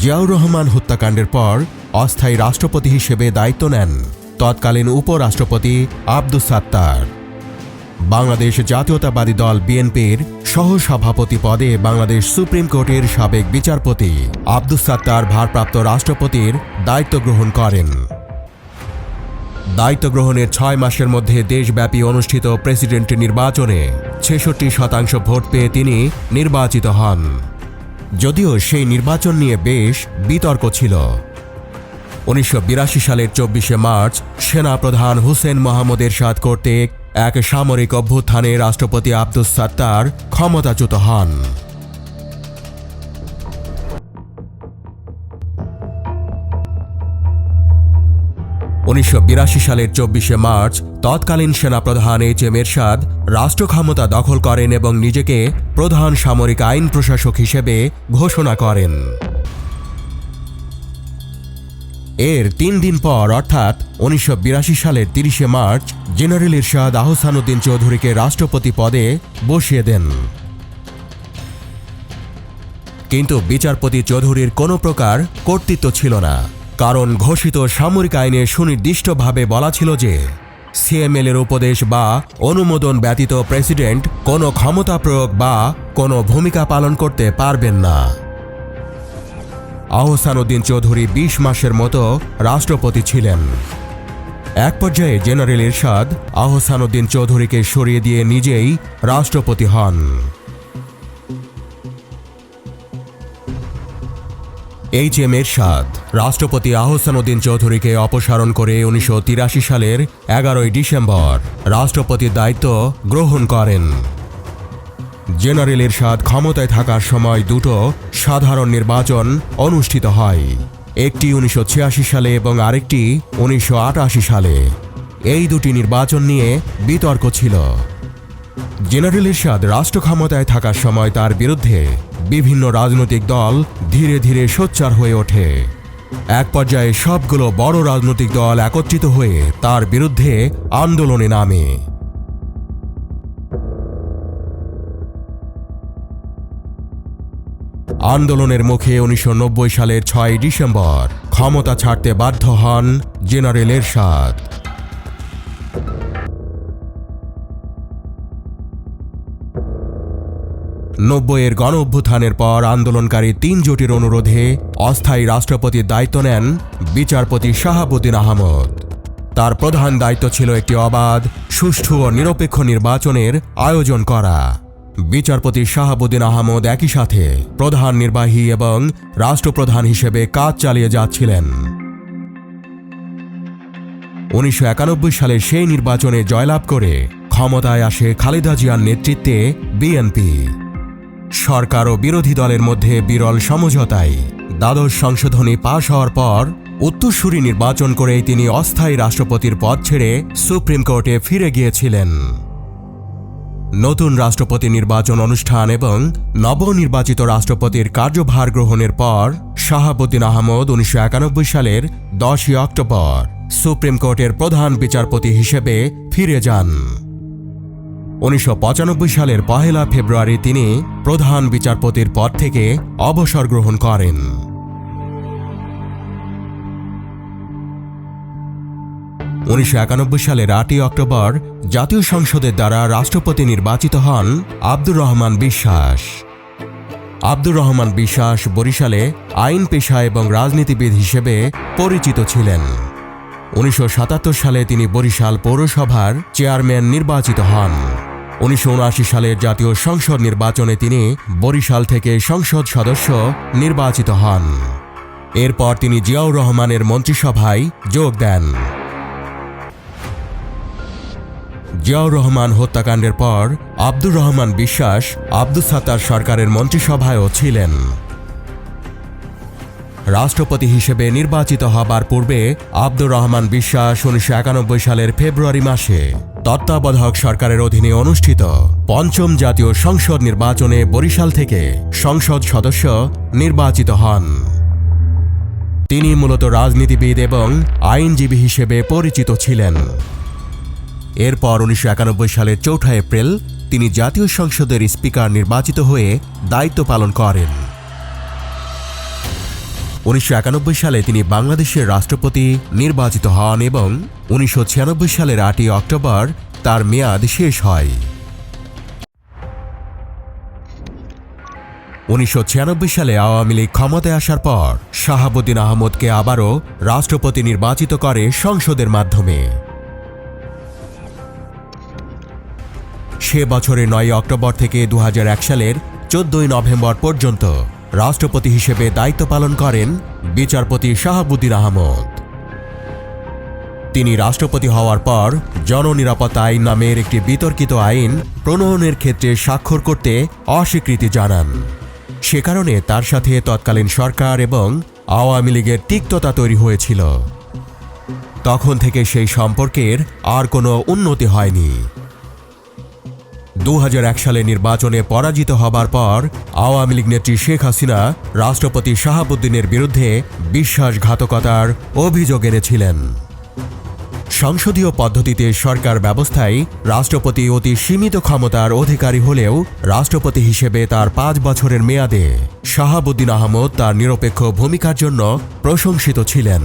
জিয়াউর রহমান হত্যাকাণ্ডের পর অস্থায়ী রাষ্ট্রপতি হিসেবে দায়িত্ব নেন তৎকালীন উপরাষ্ট্রপতি আব্দুস সাত্তার। বাংলাদেশ জাতীয়তাবাদী দল বিএনপির সহসভাপতি পদে বাংলাদেশ সুপ্রিম কোর্টের সাবেক বিচারপতি আব্দুস সাত্তার ভারপ্রাপ্ত রাষ্ট্রপতির দায়িত্ব গ্রহণ করেন। দায়িত্ব গ্রহণের ছয় মাসের মধ্যে দেশব্যাপী অনুষ্ঠিত প্রেসিডেন্ট নির্বাচনে ছেষট্টি শতাংশ ভোট পেয়ে তিনি নির্বাচিত হন। যদিও সেই নির্বাচন নিয়ে বেশ বিতর্ক ছিল। উনিশশো বিরাশি সালের চব্বিশে মার্চ সেনাপ্রধান হুসেন মোহাম্মদ এরশাদ কর্তৃক এক সামরিক অভ্যুত্থানে রাষ্ট্রপতি আব্দুস সাত্তার ক্ষমতাচ্যুত হন। উনিশশো বিরাশি সালের চব্বিশে মার্চ তৎকালীন সেনাপ্রধান এইচ এম এরশাদ রাষ্ট্র ক্ষমতা দখল করেন এবং নিজেকে প্রধান সামরিক আইন প্রশাসক হিসেবে ঘোষণা করেন। এর তিন দিন পর, অর্থাৎ উনিশশো বিরাশি সালের তিরিশে মার্চ, জেনারেল ইরশাদ আহসানুদ্দিন চৌধুরীকে রাষ্ট্রপতি পদে বসিয়ে দেন। কিন্তু বিচারপতি চৌধুরীর কোনো প্রকার কর্তৃত্ব ছিল না। কারণ ঘোষিত সামরিক আইনে সুনির্দিষ্টভাবে বলা ছিল যে সিএমএল এর উপদেশ বা অনুমোদন ব্যতীত প্রেসিডেন্ট কোনো ক্ষমতা প্রয়োগ বা কোনো ভূমিকা পালন করতে পারবেন না। আহসানুদ্দিন চৌধুরী বিশ মাসের মতো রাষ্ট্রপতি ছিলেন। এক পর্যায়ে জেনারেল ইরশাদ আহসানুদ্দিন চৌধুরীকে সরিয়ে দিয়ে নিজেই রাষ্ট্রপতি হন। এইচ এম এরশাদ রাষ্ট্রপতি আহসানুদ্দিন চৌধুরীকে অপসারণ করে উনিশশো তিরাশি সালের এগারোই ডিসেম্বর রাষ্ট্রপতির দায়িত্ব গ্রহণ করেন। জেনারেল এরশাদ ক্ষমতায় থাকার সময় দুটো সাধারণ নির্বাচন অনুষ্ঠিত হয়। একটি উনিশশো ছিয়াশি সালে এবং আরেকটি উনিশশো আটাশি সালে। এই দুটি নির্বাচন নিয়ে বিতর্ক ছিল। জেনারেল এরশাদ রাষ্ট্র ক্ষমতায় থাকার সময় তার বিরুদ্ধে বিভিন্ন রাজনৈতিক দল ধীরে ধীরে সোচ্চার হয়ে ওঠে। এক পর্যায়ে সবগুলো বড় রাজনৈতিক দল একত্রিত হয়ে তার বিরুদ্ধে আন্দোলনে নামে। আন্দোলনের মুখে উনিশশো নব্বই সালের ছয় ডিসেম্বর ক্ষমতা ছাড়তে বাধ্য হন জেনারেল এরশাদ। নব্বইয়ের গণ অভ্যুত্থানের পর আন্দোলনকারী তিন জোটির অনুরোধে অস্থায়ী রাষ্ট্রপতির দায়িত্ব নেন বিচারপতি শাহাবুদ্দিন আহমদ। তার প্রধান দায়িত্ব ছিল একটি অবাধ, সুষ্ঠু ও নিরপেক্ষ নির্বাচনের আয়োজন করা। বিচারপতি শাহাবুদ্দিন আহমদ একই সাথে প্রধান নির্বাহী এবং রাষ্ট্রপ্রধান হিসেবে কাজ চালিয়ে যাচ্ছিলেন। উনিশশো একানব্বই সালে সেই নির্বাচনে জয়লাভ করে ক্ষমতায় আসে খালেদা জিয়ার নেতৃত্বে বিএনপি। সরকার ও বিরোধী দলের মধ্যে বিরল সমঝোতায় দ্বাদশ সংশোধনী পাশ হওয়ার পর উত্তরসূরি নির্বাচন করেই তিনি অস্থায়ী রাষ্ট্রপতির পদ ছেড়ে সুপ্রিম কোর্টে ফিরে গিয়েছিলেন। নতুন রাষ্ট্রপতি নির্বাচন অনুষ্ঠান এবং নবনির্বাচিত রাষ্ট্রপতির কার্যভার গ্রহণের পর শাহাবুদ্দিন আহমদ উনিশশো একানব্বই সালের দশই অক্টোবর সুপ্রিম কোর্টের প্রধান বিচারপতি হিসেবে ফিরে যান। উনিশশো পঁচানব্বই সালের পহেলা ফেব্রুয়ারি তিনি প্রধান বিচারপতির পদ থেকে অবসর গ্রহণ করেন। উনিশশো একানব্বই সালের আটই অক্টোবর জাতীয় সংসদের দ্বারা রাষ্ট্রপতি নির্বাচিত হন আব্দুর রহমান বিশ্বাস। আব্দুর রহমান বিশ্বাস বরিশালে আইন পেশা এবং রাজনীতিবিদ হিসেবে পরিচিত ছিলেন। উনিশশো সাতাত্তর সালে তিনি বরিশাল পৌরসভার চেয়ারম্যান নির্বাচিত হন। উনিশশো উনআশি সালের জাতীয় সংসদ নির্বাচনে তিনি বরিশাল থেকে সংসদ সদস্য নির্বাচিত হন। এরপর তিনি জিয়াউর রহমানের মন্ত্রিসভায় যোগ দেন। জিয়াউর রহমান হত্যাকাণ্ডের পর আব্দুর রহমান বিশ্বাস আব্দুল সাত্তার সরকারের মন্ত্রিসভায়ও ছিলেন। রাষ্ট্রপতি হিসেবে নির্বাচিত হবার পূর্বে আব্দুর রহমান বিশ্বাস উনিশশো একানব্বই সালের ফেব্রুয়ারি মাসে তত্ত্বাবধায়ক সরকারের অধীনে অনুষ্ঠিত পঞ্চম জাতীয় সংসদ নির্বাচনে বরিশাল থেকে সংসদ সদস্য নির্বাচিত হন। তিনি মূলত রাজনীতিবিদ এবং আইনজীবী হিসেবে পরিচিত ছিলেন। এরপর উনিশশো একানব্বই সালের চৌঠা এপ্রিল তিনি জাতীয় সংসদের স্পিকার নির্বাচিত হয়ে দায়িত্ব পালন করেন। উনিশশো একানব্বই সালে তিনি বাংলাদেশের রাষ্ট্রপতি নির্বাচিত হন এবং উনিশশো ছিয়ানব্বই সালের আটই অক্টোবর তার মেয়াদ শেষ হয়। উনিশশো ছিয়ানব্বই সালে আওয়ামী লীগ ক্ষমতায় আসার পর শাহাবুদ্দিন আহমদকে আবারও রাষ্ট্রপতি নির্বাচিত করে সংসদের মাধ্যমে। সে বছরের নয় অক্টোবর থেকে দু হাজার এক সালের চোদ্দই নভেম্বর পর্যন্ত রাষ্ট্রপতি হিসেবে দায়িত্ব পালন করেন বিচারপতি শাহাবুদ্দিন আহমদ। তিনি রাষ্ট্রপতি হওয়ার পর জননিরাপত্তা আইন নামের একটি বিতর্কিত আইন প্রণয়নের ক্ষেত্রে স্বাক্ষর করতে অস্বীকৃতি জানান। সে কারণে তার সাথে তৎকালীন সরকার এবং আওয়ামী লীগের তিক্ততা তৈরি হয়েছিল। তখন থেকে সেই সম্পর্কের আর কোনো উন্নতি হয়নি। দু সালে নির্বাচনে পরাজিত হবার পর আওয়ামী লীগ নেত্রী শেখ হাসিনা রাষ্ট্রপতি শাহাবুদ্দিনের বিরুদ্ধে বিশ্বাসঘাতকতার অভিযোগ এনেছিলেন। সংসদীয় পদ্ধতিতে সরকার ব্যবস্থায় রাষ্ট্রপতি অতি সীমিত ক্ষমতার অধিকারী হলেও রাষ্ট্রপতি হিসেবে তার পাঁচ বছরের মেয়াদে শাহাবুদ্দিন আহমদ তার নিরপেক্ষ ভূমিকার জন্য প্রশংসিত ছিলেন।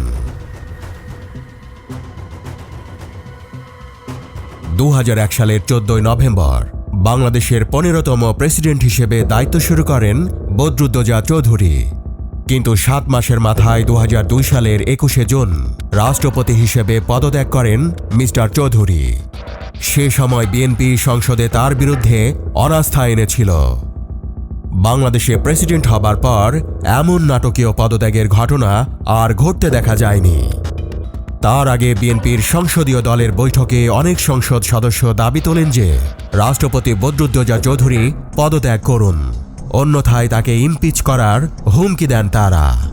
দু হাজার এক সালের চোদ্দই নভেম্বর বাংলাদেশের পনেরোতম প্রেসিডেন্ট হিসেবে দায়িত্ব শুরু করেন বদরুদ্দোজা চৌধুরী। কিন্তু সাত মাসের মাথায় দু হাজার দুই সালের একুশে জুন রাষ্ট্রপতি হিসেবে পদত্যাগ করেন মিস্টার চৌধুরী। সে সময় বিএনপি সংসদে তার বিরুদ্ধে অনাস্থা এনেছিল। বাংলাদেশে প্রেসিডেন্ট হবার পর এমন নাটকীয় পদত্যাগের ঘটনা আর ঘটতে দেখা যায়নি। তার আগে বিএনপির সংসদীয় দলের বৈঠকে অনেক সংসদ সদস্য দাবি তোলেন যে, রাষ্ট্রপতি বদরুদ্দোজা চৌধুরী পদত্যাগ করুন। অন্যথায় তাকে ইমপিচ করার হুমকি দেন তারা।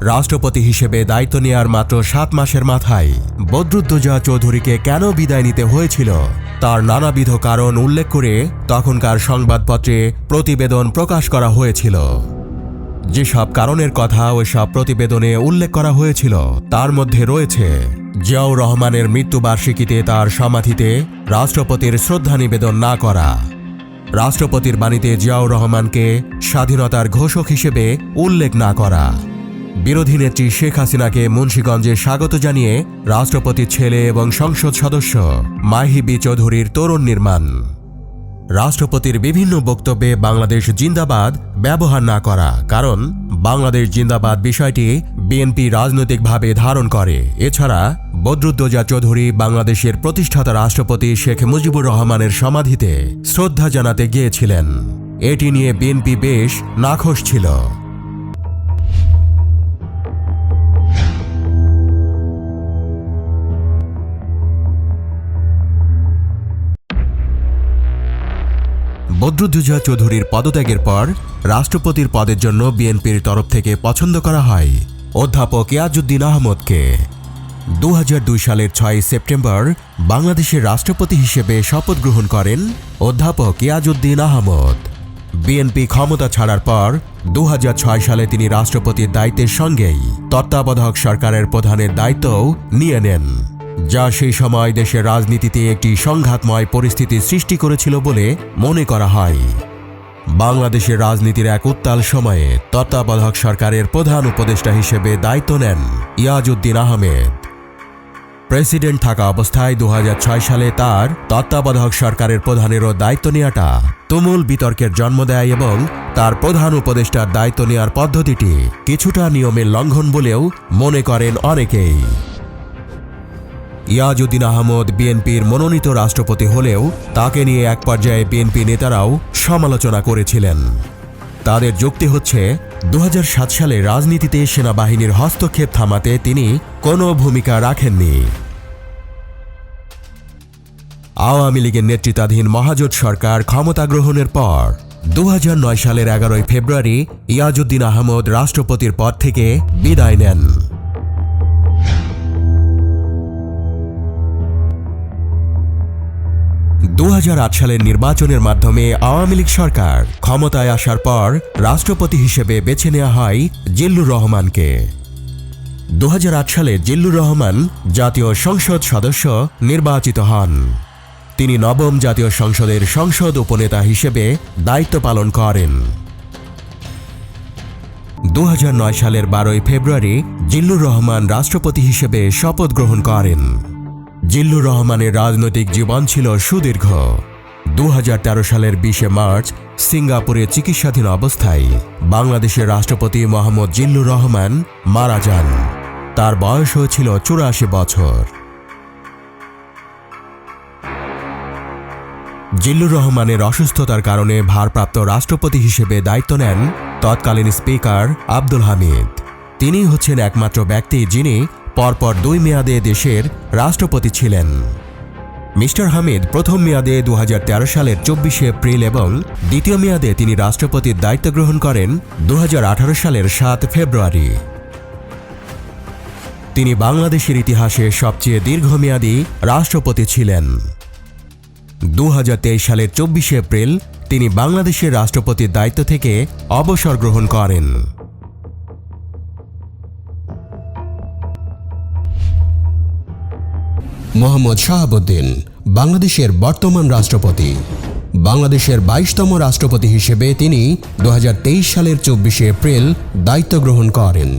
রাষ্ট্রপতি হিসেবে দায়িত্ব নেয়ার মাত্র সাত মাসের মাথায় বদরুদ্দোজা চৌধুরীকে কেন বিদায় নিতে হয়েছিল, তার নানাবিধ কারণ উল্লেখ করে তখনকার সংবাদপত্রে প্রতিবেদন প্রকাশ করা হয়েছিল। যেসব কারণের কথা ওই সব প্রতিবেদনে উল্লেখ করা হয়েছিল, তার মধ্যে রয়েছে জিয়াউর রহমানের মৃত্যুবার্ষিকীতে তার সমাধিতে রাষ্ট্রপতির শ্রদ্ধা নিবেদন না করা। রাষ্ট্রপতির বাণীতে জিয়াউর রহমানকে স্বাধীনতার ঘোষক হিসেবে উল্লেখ না করা। বিরোধী নেত্রী শেখ হাসিনাকে মুন্সীগঞ্জে স্বাগত জানিয়ে রাষ্ট্রপতির ছেলে এবং সংসদ সদস্য মাহিবি চৌধুরীর তরুণ নির্মাণ। রাষ্ট্রপতির বিভিন্ন বক্তব্যে বাংলাদেশ জিন্দাবাদ ব্যবহার না করা, কারণ বাংলাদেশ জিন্দাবাদ বিষয়টি বিএনপি রাজনৈতিকভাবে ধারণ করে। এছাড়া বদরুদ্দোজা চৌধুরী বাংলাদেশের প্রতিষ্ঠাতা রাষ্ট্রপতি শেখ মুজিবুর রহমানের সমাধিতে শ্রদ্ধা জানাতে গিয়েছিলেন। এটি নিয়ে বিএনপি বেশ নাখোশ ছিল। বদরুদ্দোজা চৌধুরীর পদত্যাগের পর রাষ্ট্রপতির পদের জন্য বিএনপির তরফ থেকে পছন্দ করা হয় অধ্যাপক ইয়াজুদ্দিন আহমদকে। দু হাজার দুই সালের ছয় সেপ্টেম্বর বাংলাদেশের রাষ্ট্রপতি হিসেবে শপথ গ্রহণ করেন অধ্যাপক ইয়াজুদ্দিন আহমদ। বিএনপি ক্ষমতা ছাড়ার পর দু হাজার ছয় সালে তিনি রাষ্ট্রপতির দায়িত্বের সঙ্গেই তত্ত্বাবধায়ক সরকারের প্রধানের দায়িত্বও নিয়ে নেন। যা সেই সময় দেশের রাজনীতিতে একটি সংঘাতময় পরিস্থিতি সৃষ্টি করেছিল বলে মনে করা হয়। বাংলাদেশের রাজনীতির এক উত্তাল সময়ে তত্ত্বাবধায়ক সরকারের প্রধান উপদেষ্টা হিসেবে দায়িত্ব নেন ইয়াজউদ্দিন আহমেদ। প্রেসিডেন্ট থাকা অবস্থায় দু হাজার ছয় সালে তার তত্ত্বাবধায়ক সরকারের প্রধানেরও দায়িত্ব নেওয়াটা তুমুল বিতর্কের জন্ম দেয় এবং তার প্রধান উপদেষ্টার দায়িত্ব নেওয়ার পদ্ধতিটি কিছুটা নিয়মের লঙ্ঘন বলেও মনে করেন অনেকেই। ইয়াজউদ্দিন আহমদ বিএনপির মনোনীত রাষ্ট্রপতি হলেও তাকে নিয়ে এক পর্যায়ে বিএনপি নেতারাও সমালোচনা করেছিলেন। তাদের যুক্তি হচ্ছে দু হাজার সাত সালে রাজনীতিতে সেনাবাহিনীর হস্তক্ষেপ থামাতে তিনি কোনো ভূমিকা রাখেননি। আওয়ামী লীগের নেতৃত্বাধীন মহাজোট সরকার ক্ষমতা গ্রহণের পর দু হাজার নয় সালের এগারোই ফেব্রুয়ারি ইয়াজউদ্দিন আহমদ রাষ্ট্রপতির পদ থেকে বিদায় নেন। সালের নির্বাচনের মাধ্যমে আওয়ামী লীগ সরকার ক্ষমতায় আসার পর রাষ্ট্রপতি হিসেবে বেছে নেওয়া হয় জিল্লুর রহমানকে। দু হাজার আট সালে জিল্লুর রহমান জাতীয় সংসদ সদস্য নির্বাচিত হন। তিনি নবম জাতীয় সংসদের সংসদ উপনেতা হিসেবে দায়িত্ব পালন করেন। দু হাজার নয় সালের বারোই ফেব্রুয়ারি জিল্লুর রহমান রাষ্ট্রপতি হিসেবে শপথ গ্রহণ করেন। জিল্লুর রহমানের রাজনৈতিক জীবন ছিল সুদীর্ঘ। দু হাজার তেরো সালের বিশে মার্চ সিঙ্গাপুরে চিকিৎসাধীন অবস্থায় বাংলাদেশের রাষ্ট্রপতি মোহাম্মদ জিল্লুর রহমান মারা যান। তার বয়স হয়েছিল চুরাশি বছর। জিল্লুর রহমানের অসুস্থতার কারণে ভারপ্রাপ্ত রাষ্ট্রপতি হিসেবে দায়িত্ব নেন তৎকালীন স্পিকার আব্দুল হামিদ। তিনি হচ্ছেন একমাত্র ব্যক্তি যিনি পরপর দুই মেয়াদে দেশের রাষ্ট্রপতি ছিলেন। মিস্টার হামিদ প্রথম মেয়াদে দু হাজার তেরো সালের চব্বিশে এপ্রিল এবং দ্বিতীয় মেয়াদে তিনি রাষ্ট্রপতির দায়িত্ব গ্রহণ করেন দু হাজার আঠারো সালের সাত ফেব্রুয়ারি। তিনি বাংলাদেশের ইতিহাসে সবচেয়ে দীর্ঘমেয়াদী রাষ্ট্রপতি ছিলেন। দু হাজার তেইশ সালের চব্বিশে এপ্রিল তিনি বাংলাদেশের রাষ্ট্রপতির দায়িত্ব থেকে অবসর গ্রহণ করেন। মোহাম্মদ শাহাবুদ্দিন, বাংলাদেশের বর্তমান রাষ্ট্রপতি। বাংলাদেশের বাইশতম রাষ্ট্রপতি হিসেবে তিনি দু হাজার তেইশ সালের চব্বিশে এপ্রিল দায়িত্ব গ্রহণ করেন।